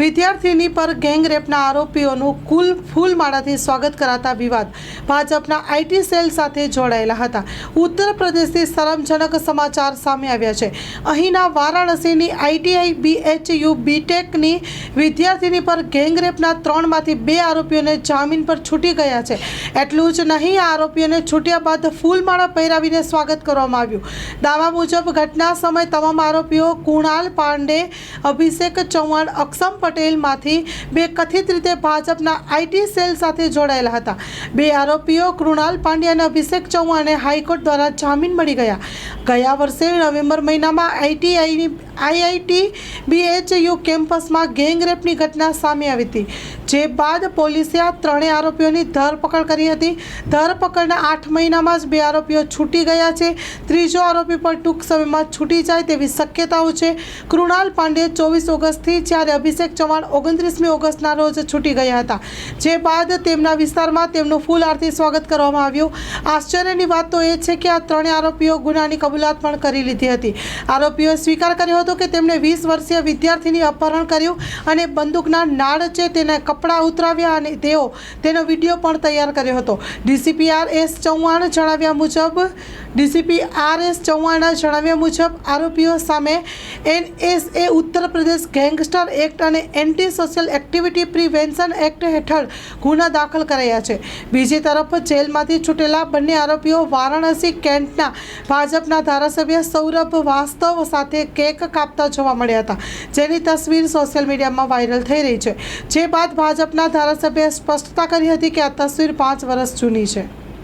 વિદ્યાર્થીની પર ગેંગરેપના આરોપીઓનું કુલ ફૂલમાળાથી સ્વાગત કરાતા વિવાદ ભાજપના આઈટી સેલ સાથે જોડાયેલા હતા. ઉત્તર પ્રદેશથી શરમજનક સમાચાર સામે આવ્યા છે. અહીંના વારાણસીની આઈટીઆઈ બીએચયુ બીટેકની વિદ્યાર્થીની પર ગેંગરેપના ત્રણમાંથી બે આરોપીઓને જામીન પર છૂટી ગયા છે. એટલું જ નહીં, આ આરોપીઓને છૂટ્યા બાદ ફૂલમાળા પહેરાવીને સ્વાગત કરવામાં આવ્યું. દાવા મુજબ, ઘટના સમયે તમામ આરોપીઓ કુણાલ પાંડે, અભિષેક ચૌહાણ, અક્ષમ પટેલમાંથી બે કથિત રીતે ભાજપના આઈટી સેલ સાથે જોડાયેલા હતા. બે આરોપીઓ કૃણાલ પાંડ્યા અને અભિષેક ચૌહાણને હાઈકોર્ટ દ્વારા જામીન મળી ગયા. ગયા વર્ષે નવેમ્બર મહિનામાં આઈટીઆઈની આઈઆઈટી બીએચયુ કેમ્પસમાં ગેંગરેપની ઘટના સામે આવી હતી. જે બાદ પોલીસે આ ત્રણેય આરોપીઓની ધરપકડ કરી હતી. ધરપકડના આઠ મહિનામાં જ બે આરોપીઓ છૂટી ગયા છે. ત્રીજો આરોપી પણ ટૂંક સમયમાં છૂટી જાય તેવી શક્યતાઓ છે. કૃણાલ પાંડે ચોવીસ ઓગસ્ટથી જ્યારે અભિષેક ચૌહાણ ઓગણત્રીસમી ઓગસ્ટના રોજ છૂટી ગયા હતા. જે બાદ તેમના વિસ્તારમાં તેમનું ફૂલ આરતી સ્વાગત કરવામાં આવ્યું. આશ્ચર્યની વાત તો એ છે કે આ ત્રણેય આરોપીઓ ગુનાની કબૂલાત પણ કરી લીધી હતી. આરોપીઓએ સ્વીકાર કર્યો હતો કે તેમણે વીસ વર્ષીય વિદ્યાર્થીની અપહરણ કર્યું અને બંદૂકના નાળ છે તેના કપડાં ઉતરાવ્યા અને તેઓ તેનો વીડિયો પણ તૈયાર કર્યો હતો. ડીસીપી આર એસ ચૌહાણ જણાવ્યા મુજબ, ડીસીપી આર એસ ચૌહાણના જણાવ્યા મુજબ, આરોપીઓ સામે NSA Uttar Pradesh gangster act અને anti social activity prevention act હેઠળ ગુના દાખલ કરાયા છે. બીજી તરફ જેલમાંથી છૂટેલા બંને આરોપીઓ વારાણસી કેન્ટના ભાજપના ધારાસભ્ય સૌરભ વાસ્તવ સાથે કેક કાપતા જોવા મળ્યા હતા. જેની તસવીર સોશિયલ મીડિયામાં વાયરલ થઈ રહી છે. જે બાદ ભાજપના ધારાસભ્યએ સ્પષ્ટતા કરી હતી કે આ તસવીર પાંચ વર્ષ જૂની છે.